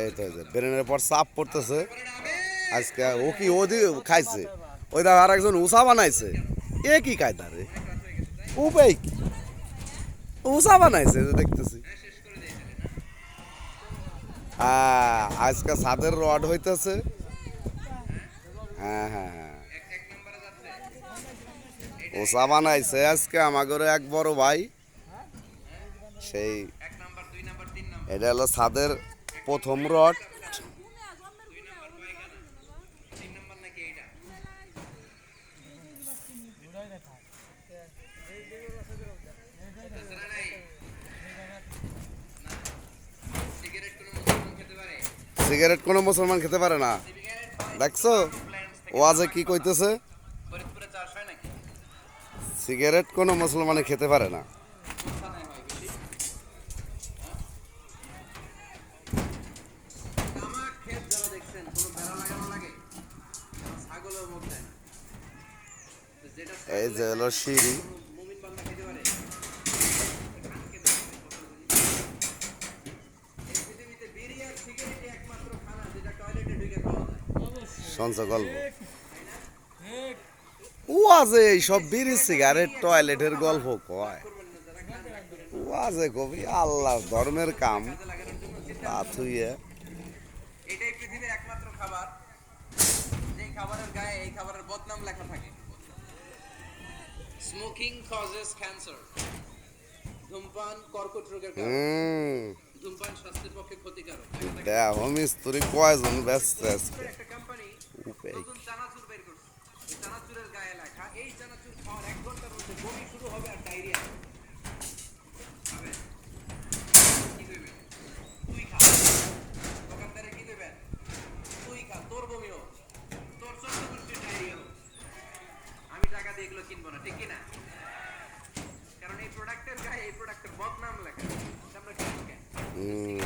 এই পর চাপ পড়তেছে। আজকে ও কি ওদি খাইছে? ওই দেখ আর একজন উষা বানাইছে। এ কি কায়দা রে? উপায় কি? উষা বানাইছে দেখতেছি। হ্যাঁ আজকে ছাদের রড হইতেছে। হ্যাঁ হ্যাঁ হ্যাঁ। ওষা বানাইছে আজকে আমাগরে এক বড় ভাই। সেই, এটা হলো ছাদের প্রথম রড। সিগারেট কোনো মুসলমান খেতে পারে না। দেখছ? ওয়াজে কি কইতেছে? সিগারেট কোনো মুসলমানে খেতে পারে না কোথায় হয় বেশি তামাক ক্ষেত যারা দেখছেন কোনো বেড়া লাগানো লাগে তারা ছাগলের মুখ দেয় না তো যেটা এই যে হলো সিঁড়ি মুমিন বান্দা খেতে পারে এই পৃথিবীতে বিড়ি আর সিগারেটই একমাত্র খানা যেটা ঢুকে খাওয়া যায় সঞ্চ গল্প? ওয়াজে এইসব বিড়ি সিগারেট টয়লেটের গল্প কয়। ওয়াজে কবি আল্লাহ ধর্মের কাম। তা থুইয়ে এটাই পৃথিবীর একমাত্র খাবার। যেই খাবারের গায়ে এই খাবারের বদনাম লেখা থাকে। স্মোকিং কজেস ক্যান্সার ধূমপান কর্কট রোগের কারণ। হুম। ধূমপান স্বাস্থ্যের পক্ষে ক্ষতিকারক। দেহ মিস্ত্রি কয়জন ব্যস্ত আজকে একটা কোম্পানি নতুন চানাচুর বের করছে। চানাচুরের গায়ে লেখা এই চানাচুর খাওয়ার এক ঘণ্টার মধ্যে বমি শুরু হবে আর ডায়রিয়া কিনবো না ঠিক না কারণ এই প্রোডাক্টের গায়ে এই প্রোডাক্টের বদনাম লেখা আমরা কিনবো।